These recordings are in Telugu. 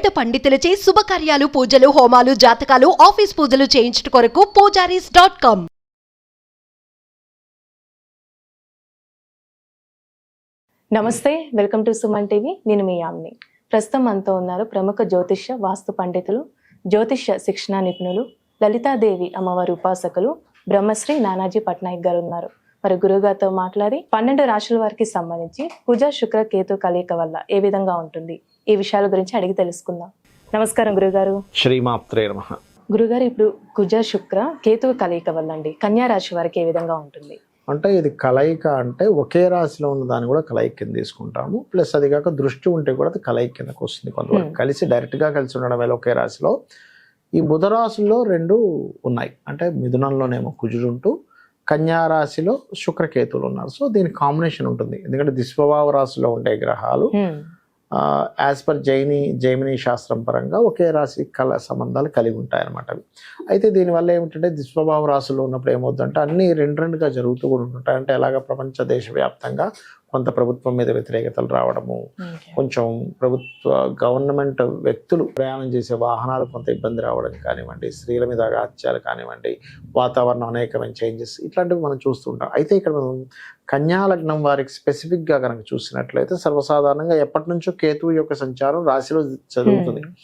వేద పండితులచే శుభకార్యాలు పూజలు హోమాలు జాతకాలు ఆఫీస్ పూజలు చేయించుట కొరకు పూజారీస్ డాట్ కామ్. నమస్తే వెల్కమ్ టు సుమన్ టీవీ. నేను మీ యామ్ని. ప్రస్తుతం మనతో ఉన్నారు ప్రముఖ జ్యోతిష్య వాస్తు పండితులు జ్యోతిష్య శిక్షణ నిపుణులు లలితాదేవి అమ్మవారి ఉపాసకులు బ్రహ్మశ్రీ నానాజీ పట్నాయక్ గారు ఉన్నారు. మరి గురుగారితో మాట్లాడి పన్నెండు రాశుల వారికి సంబంధించి కుజ శుక్ర కేతు కలయిక వల్ల ఏ విధంగా ఉంటుంది? ఈ విషయాల గురించి అడిగి తెలుసుకుందాం. నమస్కారం గురుగారు. శ్రీమాప్త్రే నమ. గురుగారు ఇప్పుడు కుజ శుక్ర కేతు కలయిక వల్ల అండి కన్యా రాశి వారికి ఏ విధంగా ఉంటుంది? అంటే ఇది కలయిక అంటే ఒకే రాశిలో ఉన్న దాన్ని కూడా కలయిక కింద తీసుకుంటాము. ప్లస్ అది కాక దృష్టి ఉంటే కూడా అది కలయిక కిందకు వస్తుంది కొంతవరకు. Hmm. కలిసి డైరెక్ట్గా కలిసి ఉండడం వల్ల ఒకే రాశిలో. ఈ బుధ రాశిలో రెండు ఉన్నాయి. అంటే మిథునంలోనేమో కుజుడు ఉంటూ కన్యా రాశిలో శుక్రకేతువులు ఉన్నారు. సో దీని కాంబినేషన్ ఉంటుంది. ఎందుకంటే దిస్వభావ రాశిలో ఉండే గ్రహాలు హ్మ్. యాజ్ పర్ జైని జైమిని శాస్త్రం పరంగా ఒకే రాశి కళ సంబంధాలు కలిగి ఉంటాయన్నమాట అవి. అయితే దీనివల్ల ఏమిటంటే దుష్ప్రభావ రాశులు ఉన్నప్పుడు ఏమవుతుందంటే అన్ని రెండు రెండుగా జరుగుతూ కూడా ఉంటుంటాయి. అంటే ఎలాగ ప్రపంచ దేశవ్యాప్తంగా కొంత ప్రభుత్వం మీద వ్యతిరేకతలు రావడము. కొంచెం ప్రభుత్వ గవర్నమెంట్ వ్యక్తులు ప్రయాణం చేసే వాహనాలు కొంత ఇబ్బంది రావడం కానివ్వండి స్త్రీల మీద హత్యలు కానివ్వండి వాతావరణం అనేకమైన చేంజెస్ ఇట్లాంటివి మనం చూస్తుంటాం అయితే ఇక్కడ మనం కన్యా లగ్నం వారికి స్పెసిఫిక్గా కనుక చూసినట్లయితే సర్వసాధారణంగా ఎప్పటి నుంచో కేతువు యొక్క సంచారం రాశిలో జరుగుతుంది హ్మ్.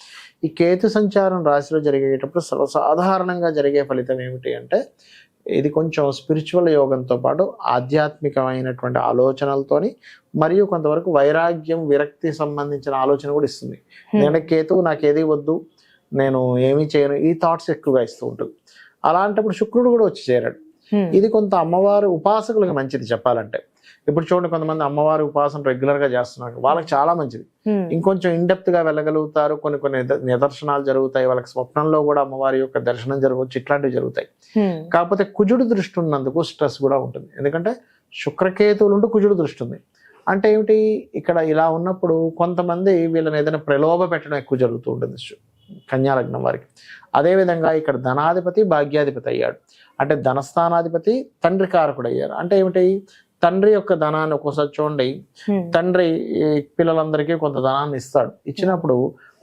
ఈ కేతు సంచారం రాశిలో జరిగేటప్పుడు సర్వసాధారణంగా జరిగే ఫలితం ఏమిటి అంటే ఇది కొంచెం స్పిరిచువల్ యోగంతో పాటు ఆధ్యాత్మికమైనటువంటి ఆలోచనలతోని మరియు కొంతవరకు వైరాగ్యం విరక్తి సంబంధించిన ఆలోచన కూడా ఇస్తుంది హ్మ్. ఎందుకంటే కేతువు నాకు ఏది వద్దు నేను ఏమీ చేయను ఈ థాట్స్ ఎక్కువగా ఇస్తూ ఉంటుంది అలాంటప్పుడు శుక్రుడు కూడా వచ్చి చేరాడు హ్మ్. ఇది కొంత అమ్మవారి ఉపాసకులకు మంచిది చెప్పాలంటే ఇప్పుడు చూడండి కొంతమంది అమ్మవారి ఉపాసన రెగ్యులర్గా చేస్తున్నారు. వాళ్ళకి చాలా మంచిది. ఇంకొంచెం ఇన్డెప్త్గా వెళ్ళగలుగుతారు. కొన్ని కొన్ని నిద- నిదర్శనాలు జరుగుతాయి. వాళ్ళకి స్వప్నంలో కూడా అమ్మవారి యొక్క దర్శనం జరగవచ్చు. ఇట్లాంటివి జరుగుతాయి. కాకపోతే కుజుడు దృష్టి ఉన్నందుకు స్ట్రెస్ కూడా ఉంటుంది. ఎందుకంటే శుక్రకేతువులు ఉంటూ కుజుడు దృష్టి ఉంది. అంటే ఏమిటి? ఇక్కడ ఇలా ఉన్నప్పుడు కొంతమంది వీళ్ళని ఏదైనా ప్రలోభ పెట్టడం ఎక్కువ జరుగుతూ ఉంటుంది. శు- కన్యా లగ్నం వారికి అదేవిధంగా ఇక్కడ ధనాధిపతి భాగ్యాధిపతి అయ్యాడు. అంటే ధనస్థానాధిపతి తండ్రి కారకుడు అయ్యారు. అంటే ఏమిటి? తండ్రి యొక్క ధనాన్ని ఒక్కోసారి చూడండి. తండ్రి పిల్లలందరికీ కొంత ధనాన్ని ఇస్తాడు. ఇచ్చినప్పుడు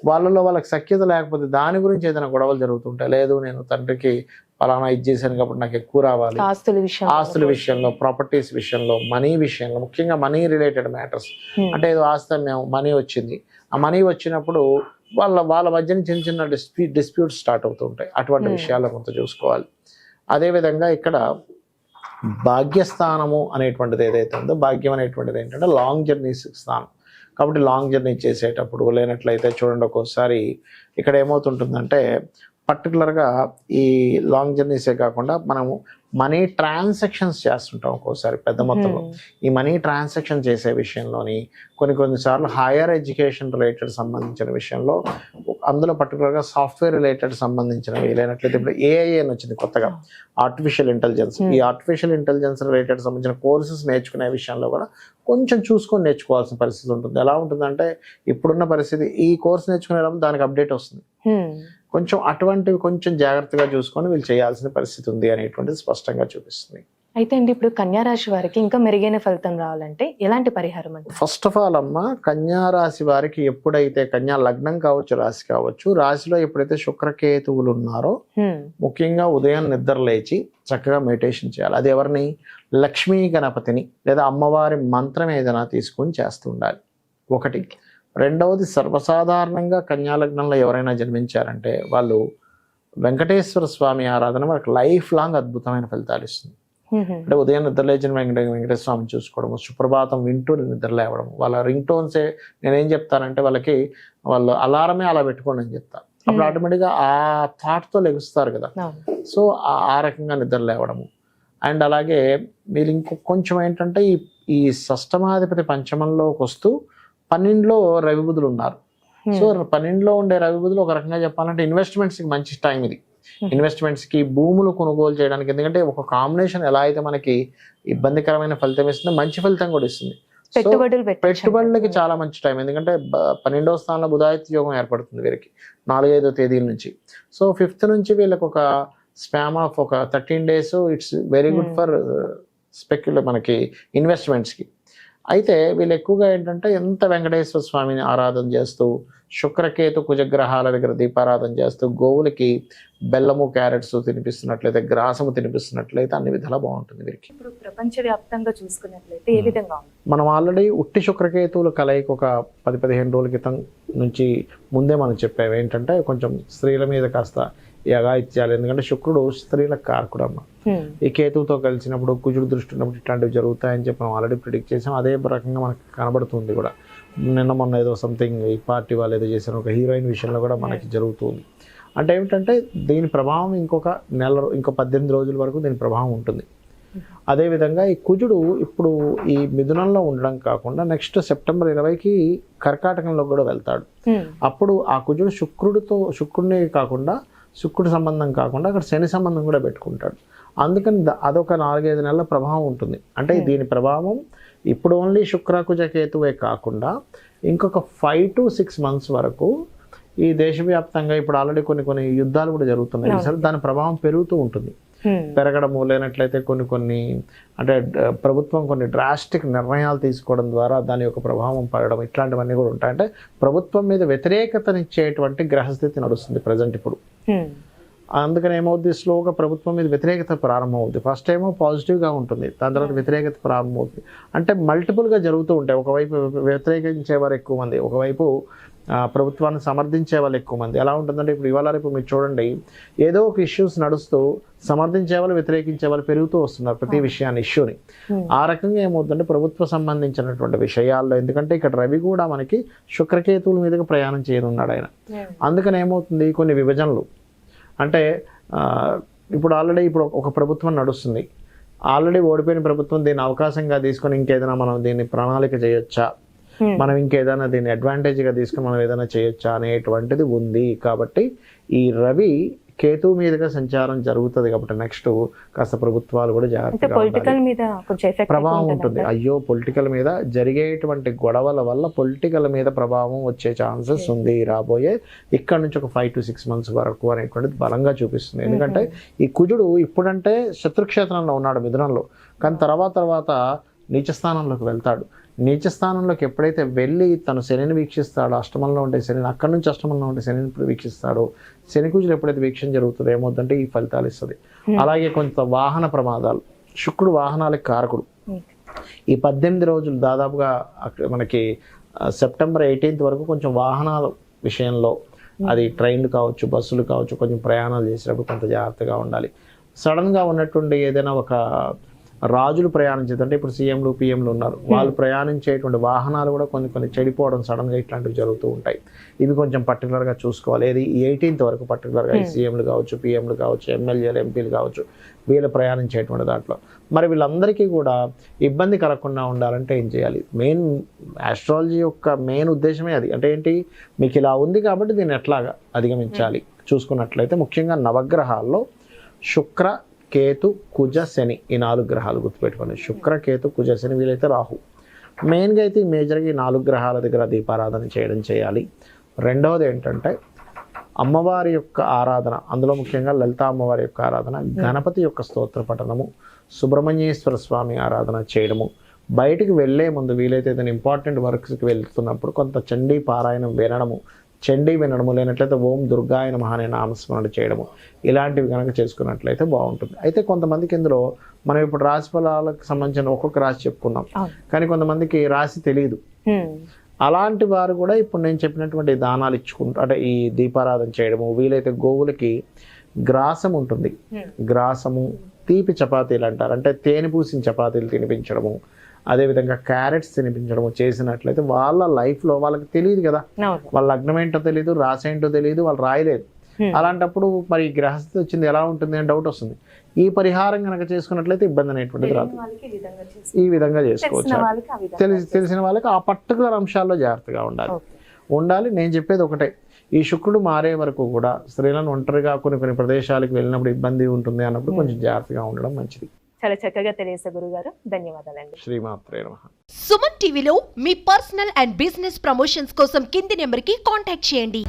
వాళ్ళలో వాళ్ళకి సఖ్యత లేకపోతే దాని గురించి ఏదైనా గొడవలు జరుగుతుంటాయి. లేదు నేను తండ్రికి ఫలానా ఇది చేశాను కాబట్టి నాకు ఎక్కువ రావాలి. ఆస్తుల విషయం ఆస్తుల విషయంలో ప్రాపర్టీస్ విషయంలో మనీ విషయంలో ముఖ్యంగా మనీ రిలేటెడ్ మ్యాటర్స్. అంటే ఏదో ఆస్తి మేము మనీ వచ్చింది. ఆ మనీ వచ్చినప్పుడు వాళ్ళ వాళ్ళ మధ్యన చిన్న చిన్న డిస్ప్యూ డిస్ప్యూట్స్ స్టార్ట్ అవుతూ ఉంటాయి అటువంటి Hmm. విషయాలు కొంత చూసుకోవాలి. అదేవిధంగా ఇక్కడ భాగ్యస్థానము అనేటువంటిది ఏదైతే ఉందో భాగ్యం అనేటువంటిది ఏంటంటే లాంగ్ జర్నీస్ స్థానం. కాబట్టి లాంగ్ జర్నీ చేసేటప్పుడు లేనట్లయితే చూడండి ఒక్కోసారి ఇక్కడ ఏమవుతుంటుందంటే పర్టికులర్గా ఈ లాంగ్ జర్నీసే కాకుండా మనము మనీ ట్రాన్సాక్షన్స్ చేస్తుంటాం ఒక్కోసారి పెద్ద మొత్తంలో హ్మ్. ఈ మనీ ట్రాన్సాక్షన్ చేసే విషయంలోని కొన్ని కొన్నిసార్లు హైయర్ ఎడ్యుకేషన్ రిలేటెడ్ సంబంధించిన విషయంలో అందులో పర్టికులర్గా సాఫ్ట్వేర్ రిలేటెడ్ సంబంధించినవి లేనట్లయితే ఇప్పుడు ఏఐ అని వచ్చింది కొత్తగా ఆర్టిఫిషియల్ ఇంటెలిజెన్స్ Hmm. ఈ ఆర్టిఫిషియల్ ఇంటెలిజెన్స్ రిలేటెడ్ సంబంధించిన కోర్సెస్ నేర్చుకునే విషయంలో కూడా కొంచెం చూసుకొని నేర్చుకోవాల్సిన పరిస్థితి ఉంటుంది ఎలా ఉంటుందంటే ఇప్పుడున్న పరిస్థితి ఈ కోర్స్ నేర్చుకునేటప్పుడు దానికి అప్డేట్ వస్తుంది. కొంచెం అటువంటివి కొంచెం జాగ్రత్తగా చూసుకొని వీళ్ళు చేయాల్సిన పరిస్థితి ఉంది అనేటువంటిది స్పష్టంగా చూపిస్తుంది. అయితే అండి ఇప్పుడు కన్యా రాశి వారికి ఇంకా మెరుగైన ఫలితం రావాలంటే ఎలాంటి పరిహారం అంటే ఫస్ట్ ఆఫ్ ఆల్ అమ్మ కన్యా రాశి వారికి ఎప్పుడైతే కన్యా లగ్నం కావచ్చు రాశి కావచ్చు రాశిలో ఎప్పుడైతే శుక్రకేతువులు ఉన్నారో. ముఖ్యంగా ఉదయం నిద్ర లేచి చక్కగా మెడిటేషన్ చేయాలి. అది ఎవరిని? లక్ష్మీ గణపతిని లేదా అమ్మవారి మంత్రం ఏదైనా తీసుకొని చేస్తూ ఉండాలి. ఒకటి. రెండవది సర్వసాధారణంగా కన్యా లగ్నంలో ఎవరైనా జన్మించారంటే వాళ్ళు వెంకటేశ్వర స్వామి ఆరాధన వాళ్ళకి లైఫ్ లాంగ్ అద్భుతమైన ఫలితాలు ఇస్తుంది. అంటే ఉదయం నిద్ర లేచిన వెంకట వెంకటేశ్వర స్వామిని చూసుకోవడము సుప్రభాతం వింటూ నిద్ర లేవడం వాళ్ళ రింగ్ టోన్సే నేనేం చెప్తానంటే వాళ్ళకి వాళ్ళు అలారమే అలా పెట్టుకోండి అని చెప్తాను అప్పుడు. ఆటోమేటిక్గా ఆ థాట్తో లెగుస్తారు కదా. సో ఆ రకంగా నిద్ర లేవడము అండ్ అలాగే మీరు ఇంకో కొంచెం ఏంటంటే ఈ ఈ షష్టమాధిపతి పంచమంలోకి వస్తూ పన్నెండులో రవి బుధులు ఉన్నారు హ్మ్. సో పన్నెండులో ఉండే రవి బుధులు ఒక రకంగా చెప్పాలంటే ఇన్వెస్ట్మెంట్స్కి మంచి టైం ఇది Hmm. ఇన్వెస్ట్మెంట్స్కి భూములు కొనుగోలు చేయడానికి ఎందుకంటే ఒక కాంబినేషన్ ఎలా అయితే మనకి ఇబ్బందికరమైన ఫలితం ఇస్తుందో మంచి ఫలితం కూడా ఇస్తుంది పెట్టుబడులకి. చాలా మంచి టైం ఎందుకంటే పన్నెండవ స్థానంలో బుధాయిత్ యోగం ఏర్పడుతుంది వీరికి నాలుగైదో తేదీల నుంచి సో ఫిఫ్త్ నుంచి వీళ్ళకి ఒక స్పామ్ ఆఫ్ ఒక thirteen days it's very good Hmm. For స్పెక్యుల మనకి ఇన్వెస్ట్మెంట్స్కి అయితే వీళ్ళు ఎక్కువగా ఏంటంటే ఎంత వెంకటేశ్వర స్వామిని ఆరాధన చేస్తూ శుక్రకేతు కుజగ్రహాల దగ్గర దీపారాధన చేస్తూ గోవులకి బెల్లము క్యారెట్స్ తినిపిస్తున్నట్లయితే గ్రాసము తినిపిస్తున్నట్లయితే అన్ని విధాలా బాగుంటుంది వీరికి. ఇప్పుడు ప్రపంచవ్యాప్తంగా చూసుకున్నట్లయితే ఏ విధంగా మనం ఆల్రెడీ ఉట్టి శుక్రకేతువుల కలయిక ఒక పది పదిహేను రోజుల క్రితం నుంచి ముందే మనం చెప్పాము. ఏంటంటే కొంచెం స్త్రీల మీద కాస్త ఈ అఘాయిత్యాలు ఎందుకంటే శుక్రుడు స్త్రీల కారకుడు అమ్మ. ఈ కేతువుతో కలిసినప్పుడు కుజుడు దృష్టి ఉన్నప్పుడు ఇట్లాంటివి జరుగుతాయని చెప్పి మనం ఆల్రెడీ ప్రిడిక్ట్ చేసాం. అదే రకంగా మనకు కనబడుతుంది కూడా. నిన్న మొన్న ఏదో సంథింగ్ ఈ పార్టీ వాళ్ళు ఏదో చేశారు. ఒక హీరోయిన్ విషయంలో కూడా మనకి జరుగుతుంది. అంటే ఏమిటంటే దీని ప్రభావం ఇంకొక నెల ఇంకో పద్దెనిమిది రోజుల వరకు దీని ప్రభావం ఉంటుంది. అదేవిధంగా ఈ కుజుడు ఇప్పుడు ఈ మిథునంలో ఉండడం కాకుండా నెక్స్ట్ సెప్టెంబర్ ఇరవైకి కర్కాటకంలో కూడా వెళ్తాడు. అప్పుడు ఆ కుజుడు శుక్రుడితో శుక్రుడిని కాకుండా శుక్రుడి సంబంధం కాకుండా అక్కడ శని సంబంధం కూడా పెట్టుకుంటాడు. అందుకని అదొక నాలుగైదు నెలల ప్రభావం ఉంటుంది. అంటే దీని ప్రభావం ఇప్పుడు ఓన్లీ శుక్రకుజ కేతువే కాకుండా ఇంకొక ఫైవ్ టు సిక్స్ మంత్స్ వరకు ఈ దేశవ్యాప్తంగా ఇప్పుడు ఆల్రెడీ కొన్ని కొన్ని యుద్ధాలు కూడా జరుగుతున్నాయి. సరే దాని ప్రభావం పెరుగుతూ ఉంటుంది. పెరగడము లేనట్లయితే కొన్ని కొన్ని అంటే ప్రభుత్వం కొన్ని డ్రాస్టిక్ నిర్ణయాలు తీసుకోవడం ద్వారా దాని యొక్క ప్రభావం పడడం ఇట్లాంటివన్నీ కూడా ఉంటాయి. అంటే ప్రభుత్వం మీద వ్యతిరేకతనిచ్చేటువంటి గ్రహస్థితి నడుస్తుంది ప్రజెంట్ ఇప్పుడు. అందుకని ఏమవుద్ది? స్లోగా ప్రభుత్వం మీద వ్యతిరేకత ప్రారంభమవుద్ది. ఫస్ట్ ఏమో పాజిటివ్గా ఉంటుంది. దాని తర్వాత వ్యతిరేకత ప్రారంభమవుతుంది అంటే మల్టిపుల్గా జరుగుతూ ఉంటాయి. ఒకవైపు వ్యతిరేకించే వారు ఎక్కువ మంది. ఒకవైపు ప్రభుత్వాన్ని సమర్థించే వాళ్ళు ఎక్కువ మంది ఎలా ఉంటుందంటే ఇప్పుడు ఇవాళ రేపు మీరు చూడండి ఏదో ఒక ఇష్యూస్ నడుస్తూ సమర్థించే వాళ్ళు వ్యతిరేకించే వాళ్ళు పెరుగుతూ వస్తున్నారు ప్రతి విషయాన్ని ఇష్యూని. ఆ రకంగా ఏమవుతుందంటే ప్రభుత్వ సంబంధించినటువంటి విషయాల్లో ఎందుకంటే ఇక్కడ రవి కూడా మనకి శుక్రకేతువుల మీదుగా ప్రయాణం చేయనున్నాడు ఆయన. అందుకని ఏమవుతుంది కొన్ని విభజనలు అంటే ఇప్పుడు ఆల్రెడీ ఇప్పుడు ఒక ప్రభుత్వం నడుస్తుంది ఆల్రెడీ ఓడిపోయిన ప్రభుత్వం దీన్ని అవకాశంగా తీసుకొని ఇంకేదైనా మనం దీన్ని ప్రణాళిక చేయొచ్చా. మనం ఇంకేదైనా దీన్ని అడ్వాంటేజ్గా తీసుకొని మనం ఏదైనా చేయొచ్చా అనేటువంటిది ఉంది. కాబట్టి ఈ రవి కేతు మీదుగా సంచారం జరుగుతుంది కాబట్టి నెక్స్ట్ కాస్త ప్రభుత్వాలు కూడా జాగ్రత్తగా ప్రభావం ఉంటుంది అయ్యో పొలిటికల్ మీద జరిగేటువంటి గొడవల వల్ల పొలిటికల్ మీద ప్రభావం వచ్చే ఛాన్సెస్ ఉంది రాబోయే ఇక్కడ నుంచి ఒక ఫైవ్ టు సిక్స్ మంత్స్ వరకు అనేటువంటిది బలంగా చూపిస్తుంది. ఎందుకంటే ఈ కుజుడు ఇప్పుడంటే శత్రుక్షేత్రంలో ఉన్నాడు మిథునంలో. కానీ తర్వాత తర్వాత నీచ స్థానంలోకి వెళ్తాడు. నీచ స్థానంలోకి ఎప్పుడైతే వెళ్ళి తను శనిని వీక్షిస్తాడో అష్టమంలో ఉండే శనిని అక్కడి నుంచి అష్టమంలో ఉండే శనిని ఇప్పుడు వీక్షిస్తాడో శని కుజులు ఎప్పుడైతే వీక్షణ జరుగుతుందో ఏమవుతుందంటే ఈ ఫలితాలు ఇస్తుంది. అలాగే కొంత వాహన ప్రమాదాలు. శుక్రుడు వాహనాలకు కారకుడు. ఈ పద్దెనిమిది రోజులు దాదాపుగా అక్కడ మనకి సెప్టెంబర్ ఎయిటీన్త్ వరకు కొంచెం వాహనాల విషయంలో అది ట్రైన్లు కావచ్చు బస్సులు కావచ్చు కొంచెం ప్రయాణాలు చేసేటప్పుడు కొంత జాగ్రత్తగా ఉండాలి. సడన్గా ఉన్నటువంటి ఏదైనా ఒక రాజులు ప్రయాణించేదంటే ఇప్పుడు సీఎంలు పిఎంలు ఉన్నారు. వాళ్ళు ప్రయాణించేటువంటి వాహనాలు కూడా కొన్ని కొన్ని చెడిపోవడం సడన్గా ఇట్లాంటివి జరుగుతూ ఉంటాయి. ఇవి కొంచెం పర్టికులర్గా చూసుకోవాలి. ఏది ఎయిటీన్త్ వరకు పర్టికులర్గా ఈ సీఎంలు కావచ్చు పిఎంలు కావచ్చు ఎమ్మెల్యేలు ఎంపీలు కావచ్చు వీళ్ళు ప్రయాణించేటువంటి దాంట్లో. మరి వీళ్ళందరికీ కూడా ఇబ్బంది కలగకుండా ఉండాలంటే ఏం చేయాలి? మెయిన్ ఆస్ట్రాలజీ యొక్క మెయిన్ ఉద్దేశమే అది. అంటే ఏంటి? మీకు ఇలా ఉంది కాబట్టి దీన్ని ఎట్లాగా అధిగమించాలి? చూసుకున్నట్లయితే ముఖ్యంగా నవగ్రహాల్లో శుక్ర కేతు కుజ శని ఈ నాలుగు గ్రహాలు గుర్తుపెట్టుకోండి. శుక్ర కేతు కుజ శని వీలైతే రాహు. మెయిన్గా అయితే మేజర్గా ఈ నాలుగు గ్రహాల దగ్గర దీపారాధన చేయడం చేయాలి. రెండవది ఏంటంటే అమ్మవారి యొక్క ఆరాధన అందులో ముఖ్యంగా లలిత అమ్మవారి యొక్క ఆరాధన గణపతి యొక్క స్తోత్ర పఠనము సుబ్రహ్మణ్యేశ్వర స్వామి ఆరాధన చేయడము. బయటికి వెళ్ళే ముందు వీలైతే ఏదైనా ఇంపార్టెంట్ వర్క్స్కి వెళ్తున్నప్పుడు కొంత చండీ పారాయణం వినడము చండీ వినడము లేనట్లయితే ఓం దుర్గాయ నమః అనే నామస్మరణ చేయడము ఇలాంటివి కనుక చేసుకున్నట్లయితే బాగుంటుంది అయితే కొంతమందికి ఇందులో మనం ఇప్పుడు రాశి ఫలాలకు సంబంధించిన ఒక్కొక్క రాశి చెప్పుకున్నాం. కానీ కొంతమందికి రాశి తెలియదు. అలాంటి వారు కూడా ఇప్పుడు నేను చెప్పినటువంటి దానాలు ఇచ్చుకుంటూ అంటే ఈ దీపారాధన చేయడము వీలైతే గోవులకి గ్రాసం ఉంటుంది. గ్రాసము తీపి చపాతీలు అంటారు అంటే తేనె పూసిన చపాతీలు తినిపించడము అదేవిధంగా క్యారెట్స్ తినిపించడము చేసినట్లయితే వాళ్ళ లైఫ్లో వాళ్ళకి తెలియదు కదా. వాళ్ళ లగ్నం ఏంటో తెలియదు రాసి ఏంటో తెలియదు వాళ్ళు రాయలేదు. అలాంటప్పుడు మరి గ్రహస్థితి వచ్చింది ఎలా ఉంటుంది అని డౌట్ వస్తుంది. ఈ పరిహారం కనుక చేసుకున్నట్లయితే ఇబ్బంది అనేటువంటిది రాదు. ఈ విధంగా చేసుకోవచ్చు. తెలిసిన వాళ్ళకి ఆ విధంగా తెలిసి తెలిసిన వాళ్ళకి ఆ పర్టికులర్ అంశాల్లో జాగ్రత్తగా ఉండాలి. ఉండాలి. నేను చెప్పేది ఒకటే. ఈ శుక్రుడు మారే వరకు కూడా స్త్రీలను ఒంటరిగా కొన్ని కొన్ని ప్రదేశాలకు వెళ్ళినప్పుడు ఇబ్బంది ఉంటుంది అన్నప్పుడు కొంచెం జాగ్రత్తగా ఉండడం మంచిది. చాలా చక్కగా తెలియసే గురుగారు. ధన్యవాదాలండి. శ్రీమాత్రే సుమన్ టీవీలో మీ పర్సనల్ అండ్ బిజినెస్ ప్రమోషన్స్ కోసం కింది నెంబర్కి కాంటాక్ట్ చేయండి.